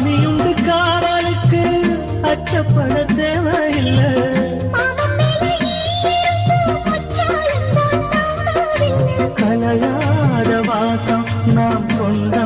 சாமியுண்டு காவலுக்கு அச்சப்பட தேவையில்லை. கலையாத வாசம் நாம் கொண்டா